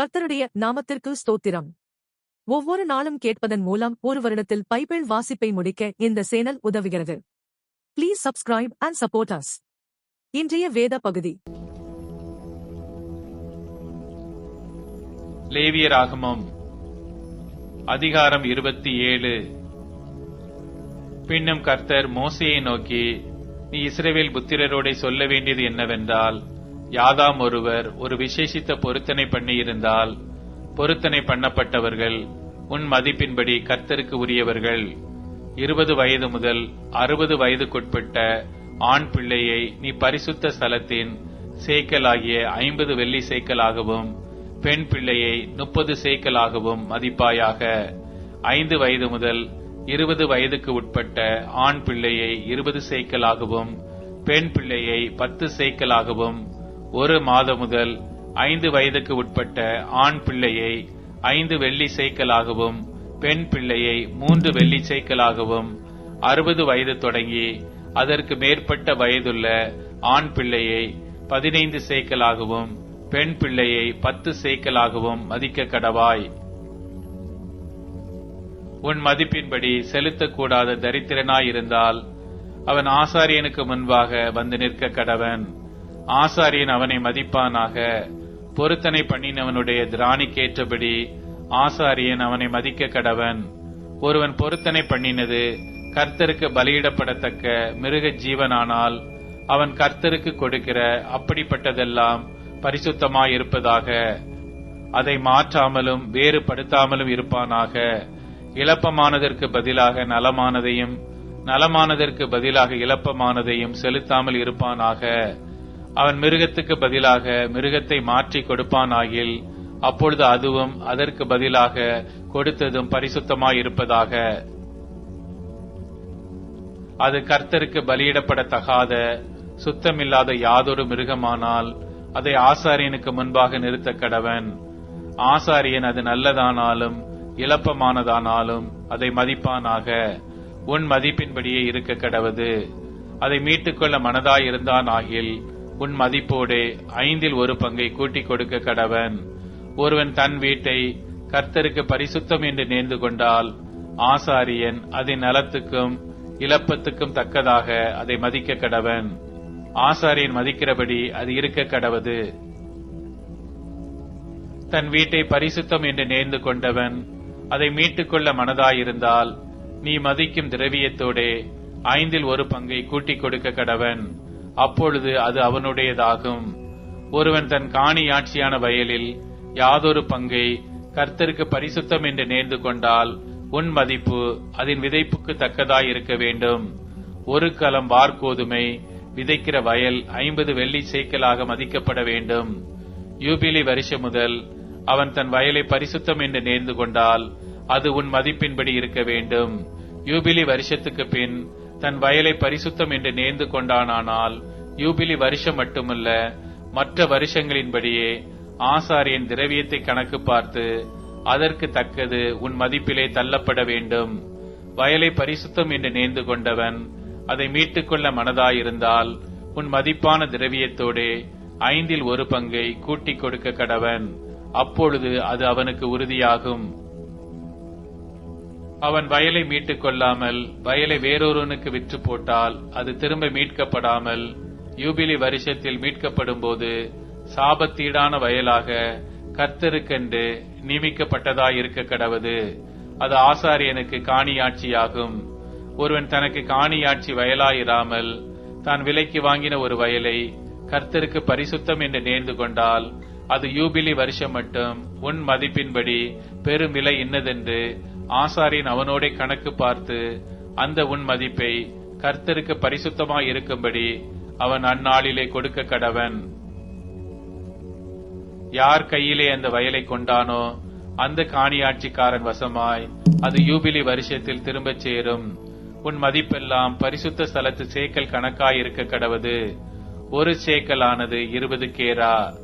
கர்த்தருடைய நாமத்திற்கு ஸ்தோத்திரம். ஒவ்வொரு நாளும் கேட்பதன் மூலம் ஒரு வருடத்தில் பைபிள் வாசிப்பை முடிக்க இந்த சேனல் உதவுகிறது. Please subscribe and support us இன்றைய வேத பகுதி. லேவியராகமம் அதிகாரம் இருபத்தி ஏழு. பின்னும் கர்த்தர் மோசையை நோக்கி நீ இஸ்ரேவேல் புத்திரரோட சொல்ல வேண்டியது என்னவென்றால் யாதாம் ஒருவர் ஒரு விசேஷித்த பொருத்தனை பண்ணியிருந்தால் பொருத்தனை பண்ணப்பட்டவர்கள் உன் மதிப்பின்படி கர்த்தருக்கு உரியவர்கள். இருபது வயது முதல் அறுபது வயதுக்குட்பட்ட ஆண் பிள்ளையை நீ பரிசுத்த ஸ்தலத்தின் சேக்கலாகிய ஐம்பது வெள்ளி சேக்கலாகவும் பெண் பிள்ளையை முப்பது சேக்கலாகவும் மதிப்பாயாக. ஐந்து வயது முதல் இருபது வயதுக்கு உட்பட்ட ஆண் பிள்ளையை இருபது சேக்கலாகவும் பெண் பிள்ளையை பத்து சேக்கலாகவும் ஒரு மாதம் முதல் ஐந்து வயதுக்கு உட்பட்ட ஆண் பிள்ளையை ஐந்து வெள்ளி சேக்கலாகவும் பெண் பிள்ளையை மூன்று வெள்ளி சேக்கலாகவும் அறுபது வயது தொடங்கி அதற்கு மேற்பட்ட வயதுள்ள ஆண் பிள்ளையை பதினைந்து சைக்கிளாகவும் பெண் பிள்ளையை பத்து சைக்கிளாகவும் மதிக்க கடவாய். உன் மதிப்பின்படி செலுத்தக்கூடாத தரித்திரனாயிருந்தால் அவன் ஆசாரியனுக்கு முன்பாக வந்து நிற்க கடவன். ஆசாரியன் அவனை மதிப்பானாக. பொருத்தனை பண்ணினவனுடைய திராணிக்கேற்றபடி ஆசாரியன் அவனை மதிக்க கடவன். ஒருவன் பொருத்தனை பண்ணினது கர்த்தருக்கு பலியிடப்படத்தக்க மிருக ஜீவனானால் அவன் கர்த்தருக்கு கொடுக்கிற அப்படிப்பட்டதெல்லாம் பரிசுத்தமாயிருப்பதாக. அதை மாற்றாமலும் வேறுபடுத்தாமலும் இருப்பானாக. இழப்பமானதற்கு பதிலாக நலமானதையும் நலமானதற்கு பதிலாக இழப்பமானதையும் செலுத்தாமல் இருப்பானாக. அவன் மிருகத்துக்கு பதிலாக மிருகத்தை மாற்றி கொடுப்பானாகில் அப்பொழுது அதுவும் அதற்கு பதிலாக கொடுத்ததும் பரிசுத்தமாயிருப்பதாக. அது கர்த்தருக்கு பலியிடப்படத்தகாத சுத்தமில்லாத யாதொரு மிருகமானால் அதை ஆசாரியனுக்கு முன்பாக நிறுத்த கடவன். ஆசாரியன் அது நல்லதானாலும் இழப்பமானதானாலும் அதை மதிப்பானாக. உன் மதிப்பின்படியே இருக்க கடவது. அதை மீட்டுக்கொள்ள மனதாயிருந்தான் ஆகில் உன் மதிப்போடே ஐந்தில் ஒரு பங்கை கூட்டிக் கொடுக்க கடவன். ஒருவன் தன் வீட்டை கர்த்தருக்கு பரிசுத்தம் என்று நேர்ந்து கொண்டால் ஆசாரியன் அதன் நலத்துக்கும் இழப்பத்துக்கும் தக்கதாக அதை மதிக்க கடவன். ஆசாரியன் மதிக்கிறபடி அது இருக்க கடவது. தன் வீட்டை பரிசுத்தம் என்று நேர்ந்து கொண்டவன் அதை மீட்டுக்கொள்ள மனதாயிருந்தால் நீ மதிக்கும் திரவியத்தோடே ஐந்தில் ஒரு பங்கை கூட்டிக் கொடுக்க கடவன். அப்பொழுது அது அவனுடையதாகும். ஒருவன் தன் காணியாட்சியான வயலில் யாதொரு பங்கை கர்த்தருக்கு பரிசுத்தம் என்று நேர்ந்து கொண்டால் உன் மதிப்பு அதன் விதைப்புக்கு தக்கதாய் இருக்க வேண்டும். ஒரு கலம் வார்கோதுமை விதைக்கிற வயல் ஐம்பது வெள்ளி சேக்கலாக மதிக்கப்பட வேண்டும். யூபிலி வருஷம் முதல் அவன் தன் வயலை பரிசுத்தம் என்று நேர்ந்து கொண்டால் அது உன் மதிப்பின்படி இருக்க வேண்டும். யூபிலி வருஷத்துக்கு பின் தன் வயலை பரிசுத்தம் என்று நேர்ந்து கொண்டானானால் யூபிலி வருஷம் மட்டுமல்ல மற்ற வருஷங்களின்படியே ஆசாரியன் திரவியத்தை கணக்கு பார்த்து அதற்கு தக்கது உன் மதிப்பிலே தள்ளப்பட வேண்டும். வயலை பரிசுத்தம் என்று நேர்ந்து கொண்டவன் அதை மீட்டுக்கொள்ள மனதாயிருந்தால் உன் மதிப்பான திரவியத்தோடே ஐந்தில் ஒரு பங்கை கூட்டிக் கொடுக்க கடவன். அப்பொழுது அது அவனுக்கு உறுதியாகும். அவன் வயலை மீட்டுக் கொள்ளாமல் வயலை வேறொருவனுக்கு விற்று போட்டால் அது திரும்ப மீட்கப்படாமல் யூபிலி வருஷத்தில் மீட்கப்படும் போது சாபத்தீடான வயலாக கர்த்தருக்கென்று நியமிக்கப்பட்டதாயிருக்க கடவது. அது ஆசாரியனுக்கு காணியாட்சியாகும். ஒருவன் தனக்கு காணியாட்சி வயலாயிராமல் தான் விலைக்கு வாங்கின ஒரு வயலை கர்த்தருக்கு பரிசுத்தம் என்று நேர்ந்து கொண்டால் அது யூபிலி வருஷம் மட்டும் உன் மதிப்பின்படி பெரும் விலை இன்னதென்று ஆசாரியன் அவனோட கணக்கு பார்த்து அந்த உன் மதிப்பை கர்த்தருக்கு பரிசுத்தமாய் இருக்கும்படி அவன் அந்நாளிலே கொடுக்க கடவன். யார் கையிலே அந்த வயலை கொண்டானோ அந்த காணியாட்சிக்காரன் வசமாய் அது யூபிலி வருஷத்தில் திரும்பச் சேரும். உன் மதிப்பெல்லாம் பரிசுத்த ஸ்தலத்து சேக்கல் கணக்காய் இருக்க கடவது. ஒரு சேக்கலானது இருபது கேரா.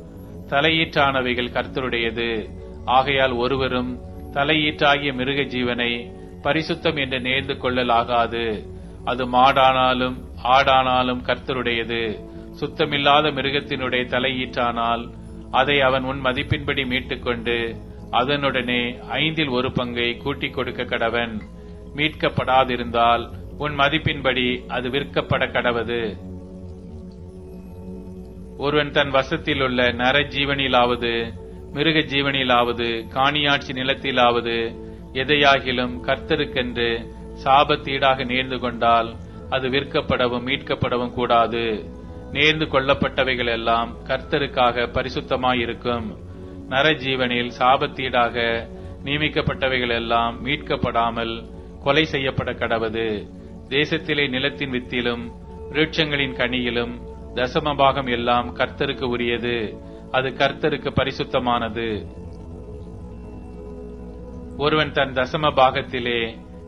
தலையீற்றானவைகள் கர்த்தருடையது. ஆகையால் ஒருவரும் தலையீற்றாகிய மிருக ஜீவனை பரிசுத்தம் என்று நேர்ந்து கொள்ளலாகாது. அது மாடானாலும் ஆடானாலும் கர்த்தருடையது. சுத்தமில்லாத மிருகத்தினுடைய தலையீற்றானால் அதை அவன் உன் மதிப்பின்படி மீட்டுக்கொண்டு அதனுடனே ஐந்தில் ஒரு பங்கை கூட்டிக் கொடுக்க கடவன். மீட்கப்படாதிருந்தால் உன் மதிப்பின்படி அது விற்கப்பட கடவது. ஒருவன் தன் வசத்தில் உள்ள நர ஜீவனிலாவது மிருக ஜீவனிலாவது காணியாட்சி நிலத்திலாவது எதையாகிலும் கர்த்தருக்கென்று சாபத்தீடாக நேர்ந்து கொண்டால் அது விற்கப்படவும் மீட்கப்படவும் கூடாது. நேர்ந்து கொள்ளப்பட்டவைகள் எல்லாம் கர்த்தருக்காக பரிசுத்தமாயிருக்கும். நரஜீவனில் சாபத்தீடாக நியமிக்கப்பட்டவைகள் எல்லாம் மீட்கப்படாமல் கொலை செய்யப்பட கடவது. தேசத்திலே நிலத்தின் வித்திலும் விருட்சங்களின் கனியிலும் தசமபாகம் எல்லாம் கர்த்தருக்கு உரியது. அது கர்த்தருக்கு பரிசுத்தமானது. ஒருவன் தன் தசம பாகத்திலே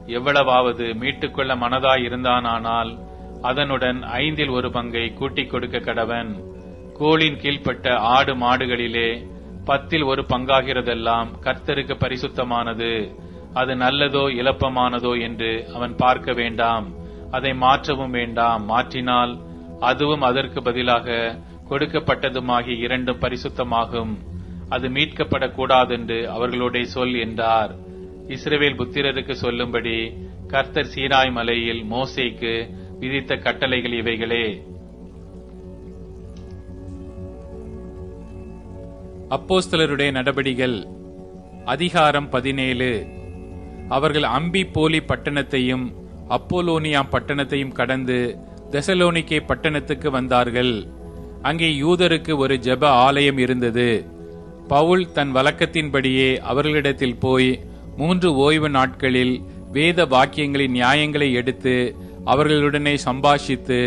எவ்வளவாவது மீட்டுக்கொள்ள மனதாய் இருந்தானானால் அதனுடன் ஐந்தில் ஒரு பங்கை கூட்டிக் கொடுக்க கடவன். கோளின் கீழ்ப்பட்ட ஆடு மாடுகளிலே பத்தில் ஒரு பங்காகிறதெல்லாம் கர்த்தருக்கு பரிசுத்தமானது. அது நல்லதோ இலப்பமானதோ என்று அவன் பார்க்க வேண்டாம். அதை மாற்றவும் வேண்டாம். மாற்றினால் அதுவும் அதற்கு பதிலாக கொடுக்கப்பட்டதுமாகிய இரண்டும் பரிசுத்தமாகும். அது மீட்கப்படக்கூடாதென்று அவர்களுடைய சொல் என்றார். இஸ்ரவேல் புத்திரருக்கு சொல்லும்படி கர்த்தர் சீனாய் மலையில் மோசேக்கு விதித்த கட்டளைகள் இவைகளே. அப்போஸ்தலருடைய நடபடிகள் அதிகாரம் பதினேழு. அவர்கள் அம்பி போலி பட்டணத்தையும் அப்போலோனியா பட்டணத்தையும் கடந்து தெசலோனிக்கே பட்டணத்துக்கு வந்தார்கள். அங்கே யூதருக்கு ஒரு ஜெப ஆலயம் இருந்தது. பவுல் தன் வழக்கத்தின்படியே அவர்களிடத்தில் போய் மூன்று ஓய்வு நாட்களில் வேத வாக்கியங்களின் நியாயங்களை எடுத்து அவர்களுடனே சம்பாஷித்து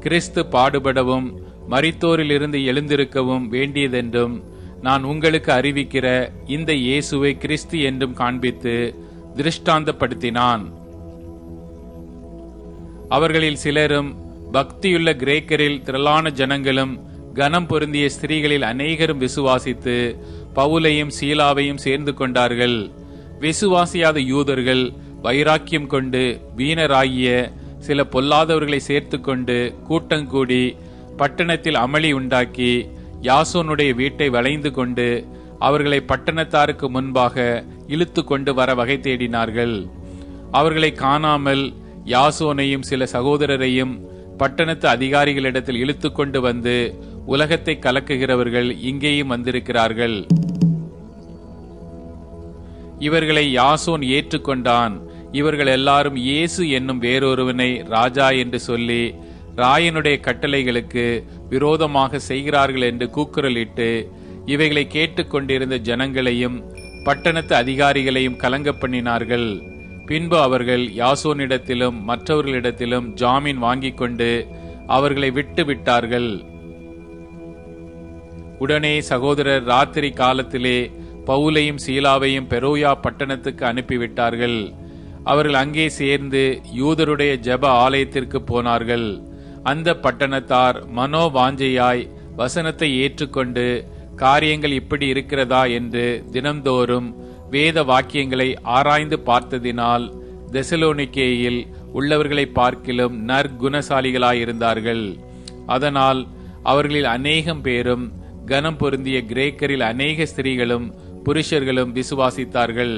கிறிஸ்து பாடுபடவும் மரித்தோரிலிருந்து எழுந்திருக்கவும் வேண்டியதென்றும் நான் உங்களுக்கு அறிவிக்கிற இந்த இயேசுவை கிறிஸ்து என்றும் காண்பித்து திருஷ்டாந்தப்படுத்தினான். அவர்களில் சிலரும் பக்தியுள்ள கிரேக்கரில் திரளான ஜனங்களும் கனம் பொருந்திய ஸ்திரீகளில் அநேகரும் விசுவாசித்து பவுலையும் சீலாவையும் சேர்ந்து கொண்டார்கள். விசுவாசியாத யூதர்கள் வைராக்கியம் கொண்டு வீணராகிய சில பொல்லாதவர்களை சேர்த்துக்கொண்டு கூட்டங்கூடி பட்டணத்தில் அமளி உண்டாக்கி யாசோனுடைய வீட்டை வளைந்து கொண்டு அவர்களை பட்டணத்தாருக்கு முன்பாக இழுத்து கொண்டு வர வகை தேடினார்கள். அவர்களை காணாமல் யாசோனையும் சில சகோதரரையும் பட்டணத்து அதிகாரிகளிடத்தில் இழுத்து கொண்டு வந்து உலகத்தை கலக்குகிறவர்கள் இங்கேயும் வந்திருக்கிறார்கள். இவர்களை யாசோன் ஏற்றுக்கொண்டான். இவர்கள் எல்லாரும் இயேசு என்னும் வேறொருவனை ராஜா என்று சொல்லி ராயனுடைய கட்டளைகளுக்கு விரோதமாக செய்கிறார்கள் என்று கூக்குரலிட்டு இவைகளை கேட்டுக்கொண்டிருந்த ஜனங்களையும் பட்டணத்து அதிகாரிகளையும் கலங்க பண்ணினார்கள். பின்பு அவர்கள் யாசோனிடத்திலும் மற்றவர்களிடத்திலும் ஜாமீன் வாங்கிக் கொண்டு அவர்களை விட்டு விட்டார்கள். உடனே சகோதரர் ராத்திரி காலத்திலே பவுலையும் சீலாவையும் பெரோயா பட்டணத்துக்கு அனுப்பிவிட்டார்கள். அவர்கள் அங்கே சேர்ந்து யூதருடைய ஜெப ஆலயத்திற்கு போனார்கள். அந்த பட்டணத்தார் மனோவாஞ்சையாய் வசனத்தை ஏற்றுக்கொண்டு காரியங்கள் இப்படி இருக்கிறதா? என்று தினந்தோறும் வேத வாக்கியங்களை ஆராய்ந்து பார்த்ததினால் தெசலோனிக்கேயில் உள்ளவர்களை பார்க்கிலும் நற்குணசாலிகளாயிருந்தார்கள். அதனால் அவர்களில் அநேகம் பேரும் கனம் பொருந்திய கிரேக்கரில் அநேக ஸ்திரீகளும் புருஷர்களும் விசுவாசித்தார்கள்.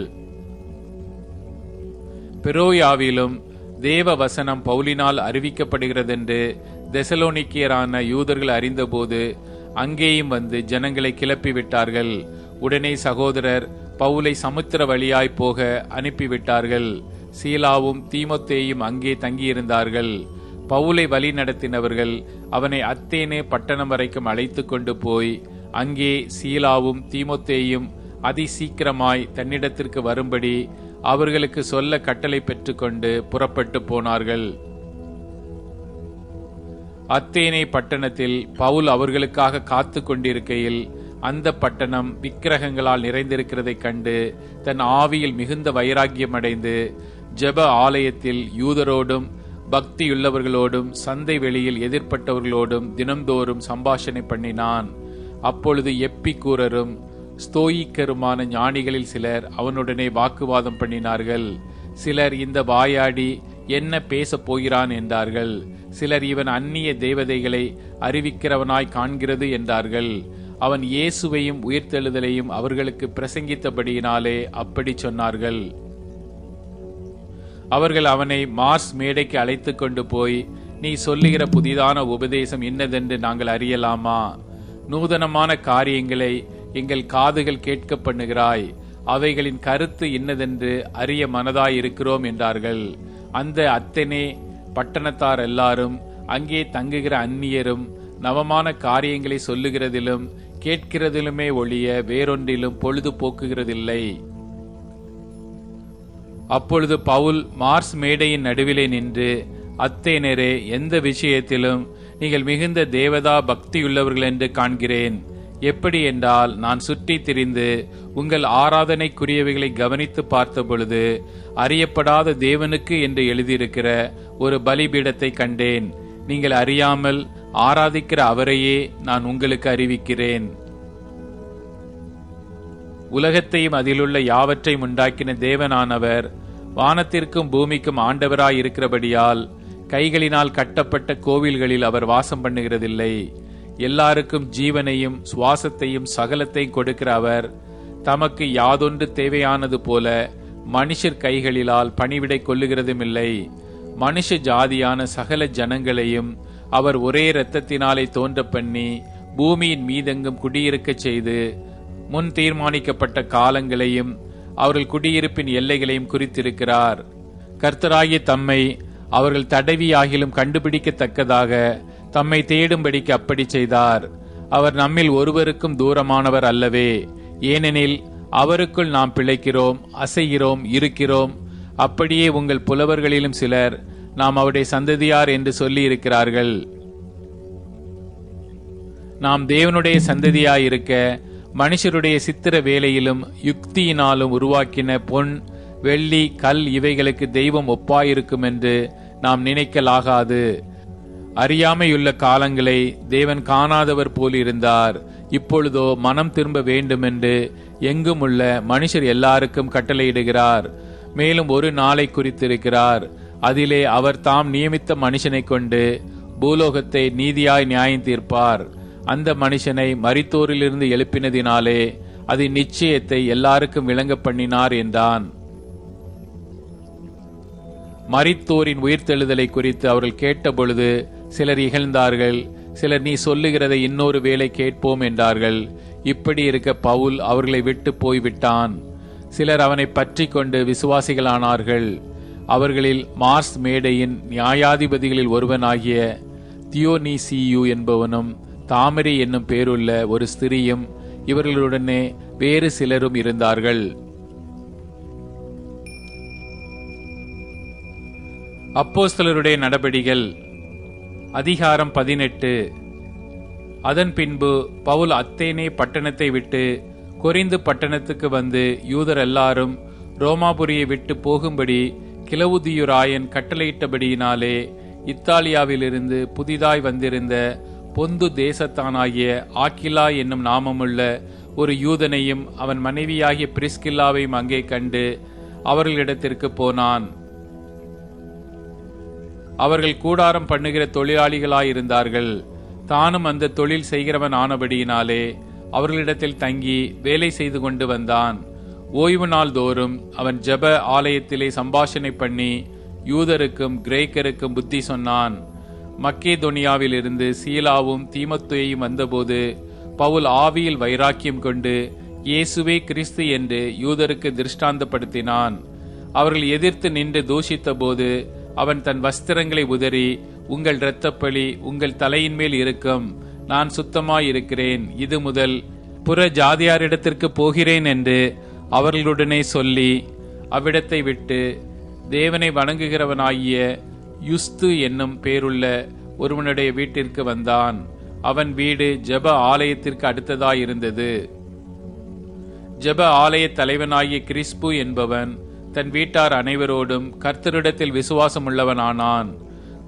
பெரோயாவிலும் தேவ வசனம் பவுலினால் அறிவிக்கப்படுகிறதென்று தெசலோனிக்கியரான யூதர்கள் அறிந்தபோது அங்கேயும் வந்து ஜனங்களை கிளப்பி விட்டார்கள் உடனே சகோதரர் பவுலை சமுத்திர வழியாய் போக அனுப்பிவிட்டார்கள். சீலாவும் தீமொத்தேயும் அங்கே தங்கியிருந்தார்கள். பவுலை வழி நடத்தினவர்கள் அவனை அத்தேனே பட்டணம் வரைக்கும் அழைத்து கொண்டு போய் அங்கே சீலாவும் தீமொத்தேயும் அதி சீக்கிரமாய் தன்னிடத்திற்கு வரும்படி அவர்களுக்கு சொல்ல கட்டளை பெற்றுக்கொண்டு புறப்பட்டு போனார்கள். அத்தேனை பட்டணத்தில் பவுல் அவர்களுக்காக காத்து கொண்டிருக்கையில் அந்த பட்டணம் விக்கிரகங்களால் நிறைந்திருக்கிறதைக் கண்டு தன் ஆவியில் மிகுந்த வைராக்கியம் அடைந்து ஜெப ஆலயத்தில் யூதரோடும் பக்தியுள்ளவர்களோடும் சந்தை வெளியில் எதிர்ப்பட்டவர்களோடும் தினம்தோறும் சம்பாஷணை பண்ணினான். அப்பொழுது எப்பிக்கூரரும் ஸ்தோயிக்கருமான ஞானிகளில் சிலர் அவனுடனே வாக்குவாதம் பண்ணினார்கள். சிலர் இந்த வாயாடி என்ன பேசப் போகிறான் என்றார்கள். சிலர் இவன் அந்நிய தேவதைகளை அறிவிக்கிறவனாய் காண்கிறது என்றார்கள். அவன் இயேசுவையும் உயிர்த்தெழுதலையும் அவர்களுக்கு பிரசங்கித்தபடியினாலே அப்படி சொன்னார்கள். அவர்கள் அவனை மார்ஸ் மேடைக்கு அழைத்து கொண்டு போய் நீ சொல்லுகிற புதிதான உபதேசம் இன்னதென்று நாங்கள் அறியலாமா? நூதனமான காரியங்களை எங்கள் காதுகள் கேட்க பண்ணுகிறாய். அவைகளின் கருத்து இன்னதென்று அறிய மனதாய் இருக்கிறோம் என்றார்கள். அந்த அத்தனே பட்டணத்தார் எல்லாரும் அங்கே தங்குகிற அந்நியரும் நவமான காரியங்களை சொல்லுகிறதிலும் கேட்கிறதிலுமே ஒழிய வேறொன்றிலும் பொழுது போக்குகிறதில்லை. அப்பொழுது பவுல் மார்ஸ் மேடையின் நடுவிலே நின்று அத்தேனரே எந்த விஷயத்திலும் நீங்கள் மிகுந்த தேவதா பக்தியுள்ளவர்கள் என்று காண்கிறேன். எப்படி என்றால் நான் சுற்றி திரிந்து உங்கள் ஆராதனைக்குரியவைகளை கவனித்து பார்த்த பொழுது அறியப்படாத தேவனுக்கு என்று எழுதியிருக்கிற ஒரு பலிபீடத்தை கண்டேன். நீங்கள் அறியாமல் ஆராதிக்கிற அவரையே நான் உங்களுக்கு அறிவிக்கிறேன். உலகத்தையும் அதிலுள்ள யாவற்றையும் உண்டாக்கின தேவனானவர் வானத்திற்கும் பூமிக்கும் ஆண்டவராய் இருக்கிறபடியால் கைகளினால் கட்டப்பட்ட கோவில்களில் அவர் வாசம் பண்ணுகிறதில்லை. எல்லாருக்கும் ஜீவனையும் சுவாசத்தையும் சகலத்தையும் கொடுக்கிற அவர் தமக்கு யாதொன்று தேவையானது போல மனுஷர் கைகளிலால் பணிவிடை கொள்ளுகிறதும் இல்லை மனுஷ ஜாதியான சகல ஜனங்களையும் அவர் ஒரே இரத்தத்தினாலே தோன்ற பண்ணி பூமியின் மீதெங்கும் குடியிருக்கச் செய்து முன் தீர்மானிக்கப்பட்ட காலங்களையும் அவர்கள் குடியிருப்பின் எல்லைகளையும் குறித்திருக்கிறார். கர்த்தராகிய தம்மை அவர்கள் தடவி ஆகிலும் கண்டுபிடிக்கத்தக்கதாக தம்மை தேடும்படிக்கு அப்படி செய்தார். அவர் நம்மில் ஒருவருக்கும் தூரமானவர் அல்லவே. ஏனெனில் அவருக்குள் நாம் பிழைக்கிறோம் அசைகிறோம் இருக்கிறோம். அப்படியே உங்கள் புலவர்களிலும் சிலர் நாம் அவருடைய சந்ததியார் என்று சொல்லி இருக்கிறார்கள் நாம் தேவனுடைய சந்ததியாயிருக்க மனுஷருடைய சித்திர வேலையிலும் யுக்தியினாலும் உருவாக்கின பொன் வெள்ளி கல் இவைகளுக்கு தெய்வம் ஒப்பாயிருக்கும் என்று நாம் நினைக்கலாகாது. அறியாமையுள்ள காலங்களை தேவன் காணாதவர் போலிருந்தார். இப்பொழுதோ மனம் திரும்ப வேண்டுமென்று எங்கும் உள்ள மனுஷர் எல்லாருக்கும் கட்டளையிடுகிறார். மேலும் ஒரு நாளை குறித்திருக்கிறார். அதிலே அவர் தாம் நியமித்த மனுஷனை கொண்டு பூலோகத்தை நீதியாய் நியாயம் தீர்ப்பார். அந்த மனுஷனை மரித்தோரிலிருந்து எழுப்பினதினாலே அது நிச்சயத்தை எல்லாருக்கும் விளங்க பண்ணினார் என்றான். மரித்தோரின் உயிர்த்தெழுதலை குறித்து அவர்கள் கேட்டபொழுது சிலர் இகழ்ந்தார்கள் சிலர் நீ சொல்லுகிறதை இன்னொரு வேளை கேட்போம் என்றார்கள். இப்படி இருக்க பவுல் அவர்களை விட்டு போய்விட்டான். சிலர் அவனை பற்றி கொண்டு விசுவாசிகளானார்கள். அவர்களில் மார்ஸ் மேடையின் நியாயாதிபதிகளில் ஒருவனாகிய தியோனிசியு என்பவனும் தாமரை என்னும் பேருள்ள ஒரு ஸ்திரியும் இவர்களுடனே வேறு சிலரும் இருந்தார்கள். அப்போஸ்தலருடைய நடபடிகள் அதிகாரம் பதினெட்டு. அதன் பின்பு பவுல் அத்தேனே பட்டணத்தை விட்டு கொரிந்து பட்டணத்துக்கு வந்து யூதர் எல்லாரும் ரோமாபுரியை விட்டு போகும்படி கிளவுதியுராயன் கட்டளையிட்டபடியினாலே இத்தாலியாவிலிருந்து புதிதாய் வந்திருந்த பொந்து தேசத்தானாகிய ஆக்கிலா என்னும் நாமமுள்ள ஒரு யூதனையும் அவன் மனைவியாகிய பிரிஸ்கில்லாவையும் அங்கே கண்டு அவர்களிடத்திற்கு போனான். அவர்கள் கூடாரம் பண்ணுகிற தொழிலாளிகளாயிருந்தார்கள். தானும் அந்த தொழில் செய்கிறவன் ஆனபடியினாலே அவர்களிடத்தில் தங்கி வேலை செய்து கொண்டு வந்தான். ஓய்வு நாள் தோறும் அவன் ஜெப ஆலயத்திலே சம்பாஷணை பண்ணி யூதருக்கும் கிரேக்கருக்கும் புத்தி சொன்னான். மக்கேதொனியாவிலிருந்து சீலாவும் தீமத்துயையும் வந்தபோது பவுல் ஆவியில் வைராக்கியம் கொண்டு இயேசுவே கிறிஸ்து என்று யூதருக்கு திருஷ்டாந்தப்படுத்தினான். அவர்கள் எதிர்த்து நின்று தூஷித்த போது அவன் தன் வஸ்திரங்களை உதறி உங்கள் இரத்தப்பழி உங்கள் தலையின் மேல் இருக்கும் நான் சுத்தமாயிருக்கிறேன் இது முதல் புற ஜாதியாரிடத்திற்கு போகிறேன் என்று அவர்களுடனே சொல்லி அவ்விடத்தை விட்டு தேவனை வணங்குகிறவனாகிய யுஸ்து என்னும் பேருள்ள ஒருவனுடைய வீட்டிற்கு வந்தான். அவன் வீடு ஜெப ஆலயத்திற்கு அடுத்ததாயிருந்தது. ஜெப ஆலய தலைவனாகிய கிறிஸ்பு என்பவன் தன் வீட்டார் அனைவரோடும் கர்த்தரிடத்தில் விசுவாசமுள்ளவனானான்.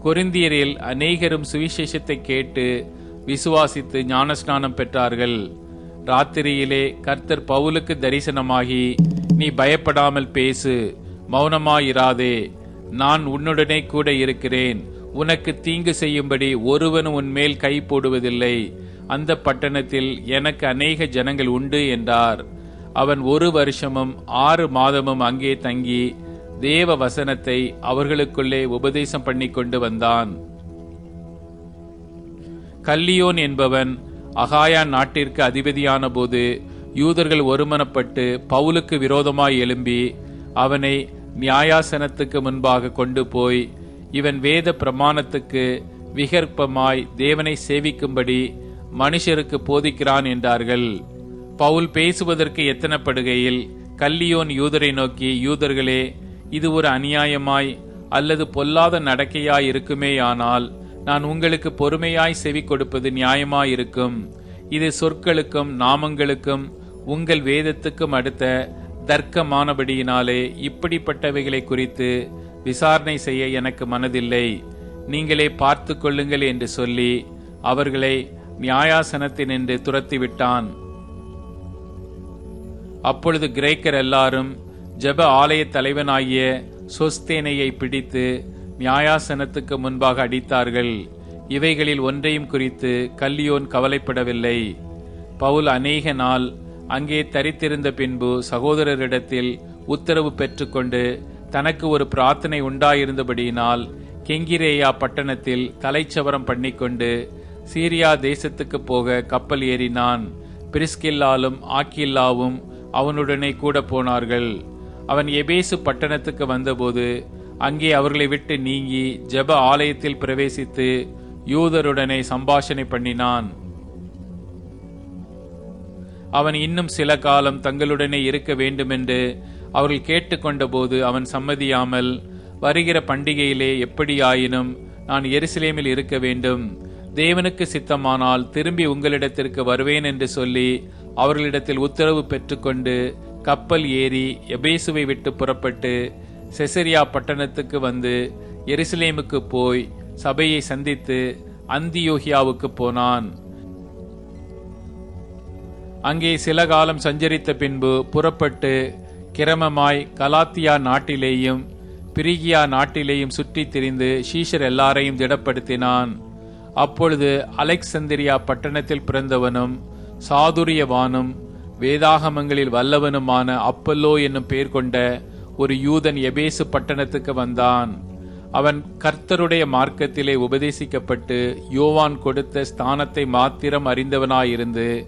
கொரிந்தியரில் அநேகரும் சுவிசேஷத்தை கேட்டு விசுவாசித்து ஞானஸ்நானம் பெற்றார்கள். ராத்திரியிலே கர்த்தர் பவுலுக்கு தரிசனமாகி நீ பயப்படாமல் பேசு மௌனமாயிராதே. நான் உன்னுடனே கூட இருக்கிறேன். உனக்கு தீங்கு செய்யும்படி ஒருவனும் உன்மேல் கை போடுவதில்லை. அந்த பட்டணத்தில் எனக்கு அநேக ஜனங்கள் உண்டு என்றார். அவன் ஒரு வருஷமும் ஆறு மாதமும் அங்கே தங்கி தேவ வசனத்தை அவர்களுக்குள்ளே உபதேசம் பண்ணி கொண்டு வந்தான். கல்லியோன் என்பவன் அகாயா நாட்டிற்கு அதிபதியான போது யூதர்கள் ஒருமனப்பட்டு பவுலுக்கு விரோதமாய் எழும்பி அவனை நியாயாசனத்துக்கு முன்பாக கொண்டு போய் இவன் வேத பிரமாணத்துக்கு விகற்பமாய் தேவனை சேவிக்கும்படி மனுஷருக்கு போதிக்கிறான் என்றார்கள். பவுல் பேசுவதற்கு எத்தனப்படுகையில் கல்லியோன் யூதரை நோக்கி யூதர்களே இது ஒரு அநியாயமாய் அல்லது பொல்லாத நடக்கையாய் இருக்குமேயானால் நான் உங்களுக்கு பொறுமையாய் செவி கொடுப்பது நியாயமாயிருக்கும். இது சொற்களுக்கும் நாமங்களுக்கும் உங்கள் வேதத்துக்கும் அடுத்த தர்க்கமானபடியினாலே இப்படிப்பட்டவைகளை குறித்து விசாரணை செய்ய எனக்கு மனதில்லை. நீங்களே பார்த்து கொள்ளுங்கள் என்று சொல்லி அவர்களை நியாயாசனத்தினின்று துரத்திவிட்டான். அப்பொழுது கிரேக்கர் எல்லாரும் ஜெப ஆலய தலைவனாகிய சொஸ்தேனையை பிடித்து நியாயாசனத்துக்கு முன்பாக அடித்தார்கள். இவைகளில் ஒன்றையும் குறித்து கல்லியோன் கவலைப்படவில்லை. பவுல் அநேக நாள் அங்கே தரித்திருந்த பின்பு சகோதரரிடத்தில் உத்தரவு பெற்றுக்கொண்டு தனக்கு ஒரு பிரார்த்தனை உண்டாயிருந்தபடியினால் கெங்கிரேயா பட்டணத்தில் தலைச்சவரம் பண்ணிக்கொண்டு சீரியா தேசத்துக்கு போக கப்பல் ஏறினான். பிரிஸ்கில்லாலும் ஆக்கில்லாவும் அவனுடனே கூட போனார்கள். அவன் எபேசு பட்டணத்துக்கு வந்தபோது அங்கே அவர்களை விட்டு நீங்கி ஜெப ஆலயத்தில் பிரவேசித்து யூதருடனே சம்பாஷணை பண்ணினான். அவன் இன்னும் சில காலம் தங்களுடனே இருக்க வேண்டுமென்று அவர்கள் கேட்டுக்கொண்டபோது அவன் சம்மதியாமல் வருகிற பண்டிகையிலே எப்படியாயினும் நான் எருசலேமில் இருக்க வேண்டும் தேவனுக்கு சித்தமானால் திரும்பி உங்களிடத்திற்கு வருவேன் என்று சொல்லி அவர்களிடத்தில் உத்தரவு பெற்றுக்கொண்டு கப்பல் ஏறி எபேசுவை விட்டு புறப்பட்டு செசரியா பட்டணத்துக்கு வந்து எருசலேமுக்கு போய் சபையை சந்தித்து அந்தியோகியாவுக்கு போனான். அங்கே சில காலம் சஞ்சரித்த பின்பு புறப்பட்டு கிரமமாய் கலாத்தியா நாட்டிலேயும் பிரிகியா நாட்டிலேயும் சுற்றி திரிந்து ஷீஷர் எல்லாரையும் திடப்படுத்தினான். அப்பொழுது அலெக்சந்திரியா பட்டணத்தில் பிறந்தவனும் சாதுரியவானும் வேதாகமங்களில் வல்லவனுமான அப்பல்லோ என்னும் பெயர் கொண்ட ஒரு யூதன் எபேசு பட்டணத்துக்கு வந்தான். அவன் கர்த்தருடைய மார்க்கத்திலே உபதேசிக்கப்பட்டு யோவான் கொடுத்த ஸ்தானத்தை மாத்திரம் அறிந்தவனாயிருந்து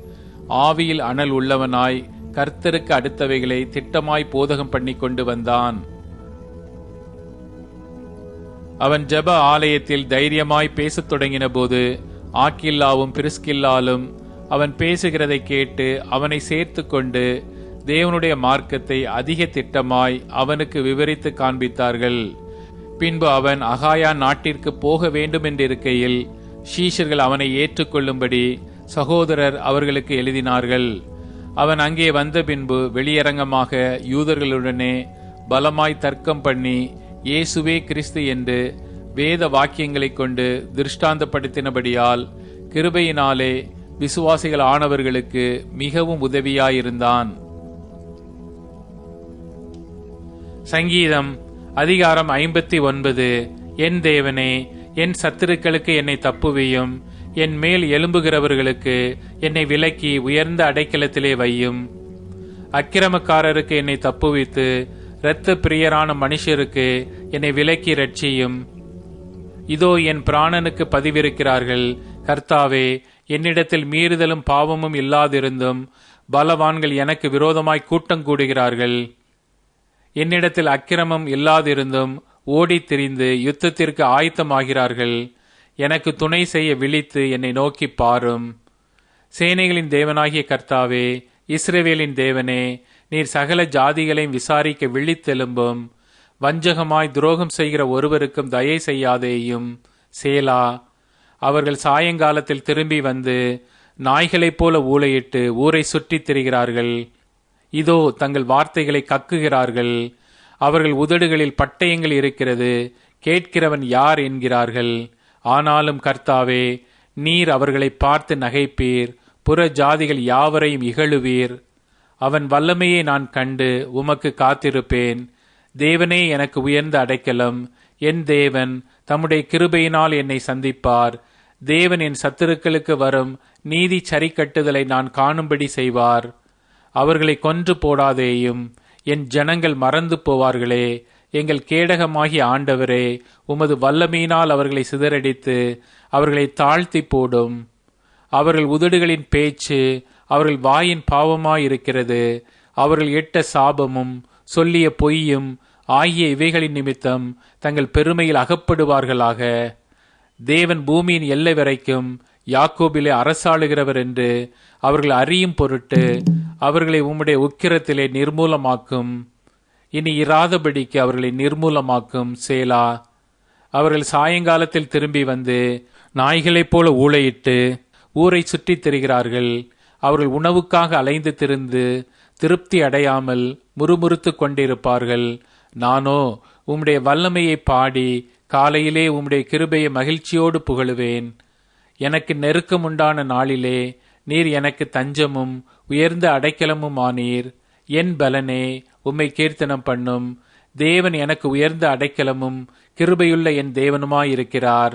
ஆவியில் அனல் உள்ளவனாய் கர்த்தருக்கு அடுத்தவைகளை திட்டமாய் போதகம் பண்ணி கொண்டு வந்தான். அவன் ஜெப ஆலயத்தில் தைரியமாய் பேசத் தொடங்கின போது ஆக்கில்லாவும் பிரிஸ்கில்லாலும் அவன் பேசுகிறதை கேட்டு அவனை சேர்த்து கொண்டு தேவனுடைய மார்க்கத்தை அதிக திட்டமாய் அவனுக்கு விவரித்து காண்பித்தார்கள். பின்பு அவன் அகாயா நாட்டிற்கு போக வேண்டும் என்றிருக்கையில் ஷீஷர்கள் அவனை ஏற்றுக்கொள்ளும்படி சகோதரர் அவர்களுக்கு எழுதினார்கள். அவன் அங்கே வந்த பின்பு வெளியரங்கமாக யூதர்களுடனே பலமாய் தர்க்கம் பண்ணி இயேசுவே கிறிஸ்து என்று வேத வாக்கியங்களைக் கொண்டு திருஷ்டாந்தப்படுத்தினபடியால் கிருபையினாலே விசுவாசிகள் ஆனவர்களுக்கு மிகவும் உதவியாயிருந்தான். சங்கீதம் அதிகாரம் ஐம்பத்தி ஒன்பது. என் தேவனே என் சத்துருக்களுக்கு என்னை தப்புவியும். என் மேல் எழும்புகிறவர்களுக்கு என்னை விலக்கி உயர்ந்த அடைக்கலத்திலே வையும். அக்கிரமக்காரருக்கு என்னை தப்புவித்து இரத்த பிரியரான மனுஷருக்கு என்னை விலக்கி ரட்சியும் இதோ என் பிராணனுக்கு பதிவிருக்கிறார்கள். கர்த்தாவே என்னிடத்தில் மீறுதலும் பாவமும் இல்லாதிருந்தும் பலவான்கள் எனக்கு விரோதமாய் கூட்டம் கூடுகிறார்கள். என்னிடத்தில் அக்கிரமம் இல்லாதிருந்தும் ஓடித் திரிந்து யுத்தத்திற்கு ஆயத்தமாகிறார்கள். எனக்கு துணை செய்ய விழித்து என்னை நோக்கி பாரும். சேனைகளின் தேவனாகிய கர்த்தாவே இஸ்ரேவேலின் தேவனே நீர் சகல ஜாதிகளையும் விசாரிக்க விழித்தெலும்பும் வஞ்சகமாய் துரோகம் செய்கிற ஒருவருக்கும் தயை செய்யாதேயும். சேலா அவர்கள் சாயங்காலத்தில் திரும்பி வந்து நாய்களைப் போல ஊளையிட்டு ஊரை சுற்றித் திரிகிறார்கள். இதோ தங்கள் வார்த்தைகளை கக்குகிறார்கள். அவர்கள் உதடுகளில் பட்டயங்கள் இருக்கிறது. கேட்கிறவன் யார் என்கிறார்கள். ஆனாலும் கர்த்தாவே நீர் அவர்களை பார்த்து நகைப்பீர். புற ஜாதிகள் யாவரையும் இகழுவீர். அவன் வல்லமையை நான் கண்டு உமக்கு காத்திருப்பேன். தேவனே எனக்கு உயர்ந்த அடைக்கலம். என் தேவன் தம்முடைய கிருபையினால் என்னை சந்திப்பார். தேவன் என் சத்துருக்களுக்கு வரும் நீதி சரிக்கட்டுதலை நான் காணும்படி செய்வார். அவர்களை கொன்று போடாதேயும். என் ஜனங்கள் மறந்து போவார்களே. எங்கள் கேடகமாகிய ஆண்டவரே உமது வல்லமையினால் அவர்களை சிதறடித்து அவர்களை தாழ்த்தி போடும். அவர்கள் உதடுகளின் பேச்சு அவர்கள் வாயின் பாவமாயிருக்கிறது. அவர்கள் எட்ட சாபமும் சொல்லிய பொய்யும் ஆகிய இவைகளின் நிமித்தம் தங்கள் பெருமையில் அகப்படுவார்களாக. தேவன் பூமியின் எல்லை வரைக்கும் யாக்கோபிலே அரசாளுகிறவர் என்று அவர்கள் அறியும் பொருட்டு அவர்களை உம்முடைய உக்கிரத்திலே நிர்மூலமாக்கும். இனி இராதபடிக்கு அவர்களை நிர்மூலமாக்கும். சேலா அவர்கள் சாயங்காலத்தில் திரும்பி வந்து நாய்களைப் போல ஊழையிட்டு ஊரை சுற்றித் திரிகிறார்கள். அவர்கள் உணவுக்காக அலைந்து திரிந்து திருப்தி அடையாமல் முறுமுறுத்து கொண்டிருப்பார்கள். நானோ உம்முடைய வல்லமையை பாடி காலையிலே உம்முடைய கிருபையை மகிழ்ச்சியோடு புகழுவேன். எனக்கு நெருக்கமுண்டான நாளிலே நீர் எனக்கு தஞ்சமும் உயர்ந்த அடைக்கலமும் ஆனீர் என் பலனே உம்மை கீர்த்தனம் பண்ணும். தேவன் எனக்கு உயர்ந்த அடைக்கலமும் கிருபையுள்ள என் தேவனுமாயிருக்கிறார்.